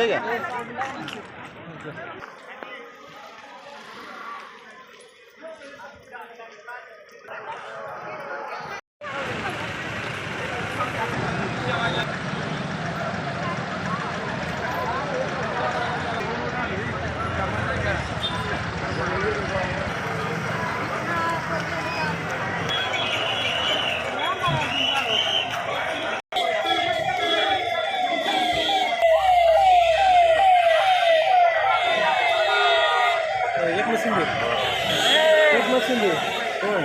ठीक है। সিন্ধু এক লাখ সিন্ধু হ্যাঁ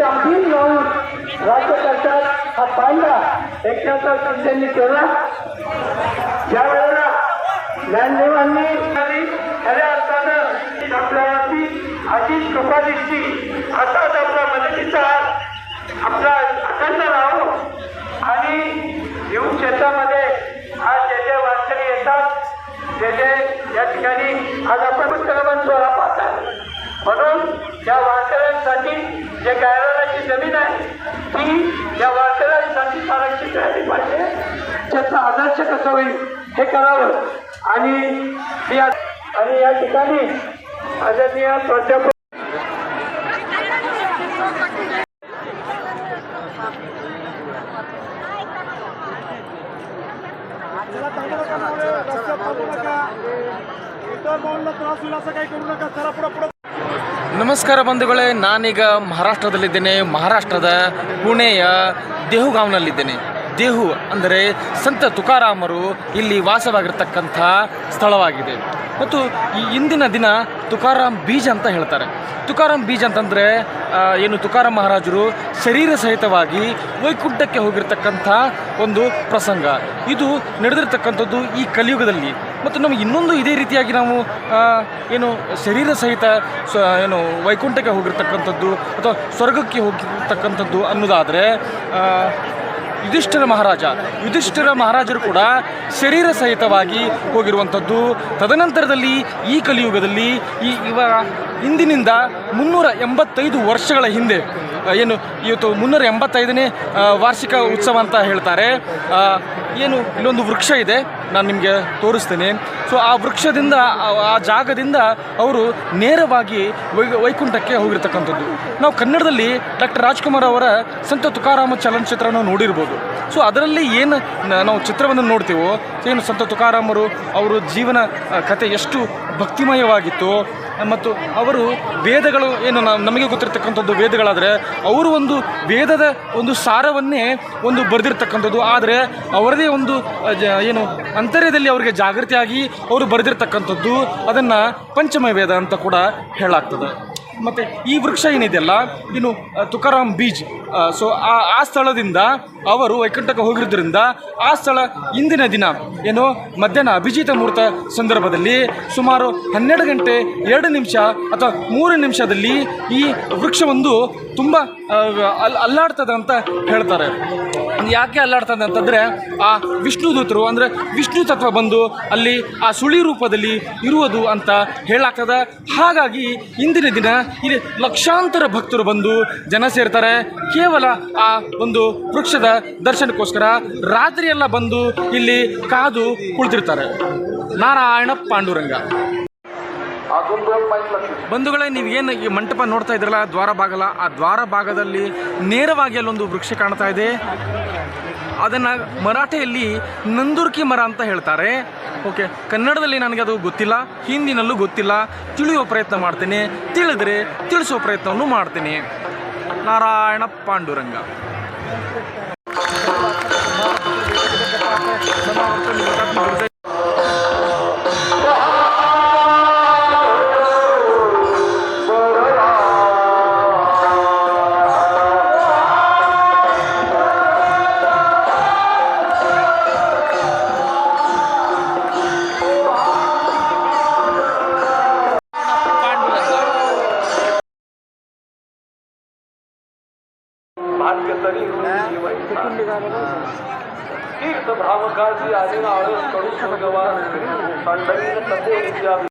हा पाहिला एकनाथ शिंदेनी केला. ज्या वेळेला ज्ञानदेवांनी खऱ्या अर्थानं आपल्यावरती अतिश कृपा दिसली असाच आपला मदतीचा आपला अखंड राहो आणि येऊ शेतामध्ये आज जे जे वारकरी येतात जे जे या ठिकाणी आज आपण उत्तरामन सोहळा पाहतात. म्हणून या वारकऱ्यांसाठी जे गायराची जमीन आहे ती त्याचा आदर्श कसं होईल हे करावं आणि या आणि या ठिकाणी आदरणीय प्राध्यापक चला चांगलं नका मारू, रस्त्यात थांबू नका इतर माऊलीला त्रास होईल असं काही करू नका चला पुढं पुढं ನಮಸ್ಕಾರ ಬಂಧುಗಳೇ ನಾನೀಗ ಮಹಾರಾಷ್ಟ್ರದಲ್ಲಿದ್ದೇನೆ ಮಹಾರಾಷ್ಟ್ರದ ಪುಣೆಯ ದೇಹುಗಾಂವ್ನಲ್ಲಿದ್ದೇನೆ ದೇಹು ಅಂದರೆ ಸಂತ ತುಕಾರಾಮರು ಇಲ್ಲಿ ವಾಸವಾಗಿರ್ತಕ್ಕಂಥ ಸ್ಥಳವಾಗಿದೆ. ಮತ್ತು ಈ ಇಂದಿನ ದಿನ ತುಕಾರಾಮ್ ಬೀಜ ಅಂತ ಹೇಳ್ತಾರೆ. ತುಕಾರಾಮ್ ಬೀಜ ಅಂತಂದರೆ ಏನು ತುಕಾರಾಮ್ ಮಹಾರಾಜರು ಶರೀರ ಸಹಿತವಾಗಿ ವೈಕುಂಠಕ್ಕೆ ಹೋಗಿರ್ತಕ್ಕಂಥ ಒಂದು ಪ್ರಸಂಗ. ಇದು ನಡೆದಿರ್ತಕ್ಕಂಥದ್ದು ಈ ಕಲಿಯುಗದಲ್ಲಿ. ಮತ್ತು ನಮಗೆ ಇನ್ನೊಂದು ಇದೇ ರೀತಿಯಾಗಿ ನಾವು ಏನು ಶರೀರ ಸಹಿತ ಸ್ವ ಏನು ವೈಕುಂಠಕ್ಕೆ ಹೋಗಿರ್ತಕ್ಕಂಥದ್ದು ಅಥವಾ ಸ್ವರ್ಗಕ್ಕೆ ಹೋಗಿರ್ತಕ್ಕಂಥದ್ದು ಅನ್ನೋದಾದರೆ ಯುಧಿಷ್ಠಿರ ಮಹಾರಾಜ. ಯುಧಿಷ್ಠಿರ ಮಹಾರಾಜರು ಕೂಡ ಶರೀರ ಸಹಿತವಾಗಿ ಹೋಗಿರುವಂಥದ್ದು. ತದನಂತರದಲ್ಲಿ ಈ ಕಲಿಯುಗದಲ್ಲಿ ಈ ಇವ ಇಂದಿನಿಂದ ಮುನ್ನೂರ ಎಂಬತ್ತೈದು ವರ್ಷಗಳ ಹಿಂದೆ ಏನು, ಇವತ್ತು ಮುನ್ನೂರ ಎಂಬತ್ತೈದನೇ ವಾರ್ಷಿಕ ಉತ್ಸವ ಅಂತ ಹೇಳ್ತಾರೆ. ಏನು ಇಲ್ಲೊಂದು ವೃಕ್ಷ ಇದೆ, ನಾನು ನಿಮಗೆ ತೋರಿಸ್ತೇನೆ. ಸೊ ಆ ವೃಕ್ಷದಿಂದ, ಆ- ಜಾಗದಿಂದ ಅವರು ನೇರವಾಗಿ ವೈ, ವೈಕುಂಠಕ್ಕೆ ಹೋಗಿರ್ತಕ್ಕಂಥದ್ದು. ನಾವು ಕನ್ನಡದಲ್ಲಿ ಡಾಕ್ಟರ್ ರಾಜ್ಕುಮಾರ್ ಅವರ ಸಂತ ತುಕಾರಾಮ ಚಲನಚಿತ್ರವನ್ನು ನೋಡಿರ್ಬೋದು. ಸೊ ಅದರಲ್ಲಿ ಏನು ನಾವು ಚಿತ್ರವನ್ನು ನೋಡ್ತೀವೋ, ಏನು ಸಂತ ತುಕಾರಾಮರು ಅವರು ಜೀವನ ಕತೆ ಎಷ್ಟು ಭಕ್ತಿಮಯವಾಗಿತ್ತು ಮತ್ತು ಅವರು ವೇದಗಳು, ಏನು ನಮಗೆ ಗೊತ್ತಿರತಕ್ಕಂಥದ್ದು ವೇದಗಳಾದರೆ ಅವರು ಒಂದು ವೇದದ ಒಂದು ಸಾರವನ್ನೇ ಒಂದು ಬರೆದಿರ್ತಕ್ಕಂಥದ್ದು. ಆದರೆ ಅವರದೇ ಒಂದು ಏನು ಅಂತರ್ಯದಲ್ಲಿ ಅವರಿಗೆ ಜಾಗೃತಿಯಾಗಿ ಅವರು ಬರೆದಿರ್ತಕ್ಕಂಥದ್ದು ಅದನ್ನು ಪಂಚಮ ವೇದ ಅಂತ ಕೂಡ ಹೇಳಲಾಗ್ತದೆ ಮತ್ತು ಈ ವೃಕ್ಷ ಏನಿದೆಯಲ್ಲ, ಇನ್ನು ತುಕಾರಾಮ್ ಬೀಚ್ ಸೊ ಆ ಆ ಸ್ಥಳದಿಂದ ಅವರು ವೈಕುಂಠಕ್ಕೆ ಹೋಗಿರೋದ್ರಿಂದ ಆ ಸ್ಥಳ ಇಂದಿನ ದಿನ, ಏನು, ಮಧ್ಯಾಹ್ನ ಅಭಿಜಿತ ಮುಹೂರ್ತ ಸಂದರ್ಭದಲ್ಲಿ ಸುಮಾರು ಹನ್ನೆರಡು ಗಂಟೆ ಎರಡು ನಿಮಿಷ ಅಥವಾ ಮೂರು ನಿಮಿಷದಲ್ಲಿ ಈ ವೃಕ್ಷವೊಂದು ತುಂಬ ಅಲ್, ಅಲ್ಲಾಡ್ತದೆ ಅಂತ ಹೇಳ್ತಾರೆ. ಯಾಕೆ ಅಲ್ಲಾಡ್ತದೆ ಅಂತಂದರೆ, ಆ ವಿಷ್ಣು ದೂತರು, ಅಂದರೆ ವಿಷ್ಣು ತತ್ವ ಬಂದು ಅಲ್ಲಿ ಆ ಸುಳಿ ರೂಪದಲ್ಲಿ ಇರುವುದು ಅಂತ ಹೇಳಾಗ್ತದೆ ಹಾಗಾಗಿ ಇಂದಿನ ದಿನ ಇಲ್ಲಿ ಲಕ್ಷಾಂತರ ಭಕ್ತರು ಬಂದು ಜನ ಸೇರ್ತಾರೆ. ಕೇವಲ ಆ ಒಂದು ವೃಕ್ಷದ ದರ್ಶನಕ್ಕೋಸ್ಕರ ರಾತ್ರಿಯೆಲ್ಲ ಬಂದು ಇಲ್ಲಿ ಕಾದು ಕುಳಿತಿರ್ತಾರೆ. ನಾರಾಯಣ ಪಾಂಡುರಂಗ. ಬಂಧುಗಳೇ, ನೀವು ಏನು ಈ ಮಂಟಪ ನೋಡ್ತಾ ಇದ್ರಲ್ಲ, ದ್ವಾರ ಭಾಗಲ? ಆ ದ್ವಾರ ಭಾಗದಲ್ಲಿ ನೇರವಾಗಿ ಅಲ್ಲೊಂದು ವೃಕ್ಷ ಕಾಣ್ತಾ ಇದೆ. ಅದನ್ನು ಮರಾಠಿಯಲ್ಲಿ ನಂದುರ್ಕಿ ಮರ ಅಂತ ಹೇಳ್ತಾರೆ. ಓಕೆ ಕನ್ನಡದಲ್ಲಿ ನನಗೆ ಅದು ಗೊತ್ತಿಲ್ಲ, ಹಿಂದಿನಲ್ಲೂ ಗೊತ್ತಿಲ್ಲ. ತಿಳಿಯುವ ಪ್ರಯತ್ನ ಮಾಡ್ತೀನಿ. ತಿಳಿದ್ರೆ ತಿಳಿಸುವ ಪ್ರಯತ್ನವನ್ನು ಮಾಡ್ತೀನಿ. ನಾರಾಯಣ ಪಾಂಡುರಂಗ. காலத்தில் அதிக அளவு தொழில்நுட்ப சந்தையில் சந்தை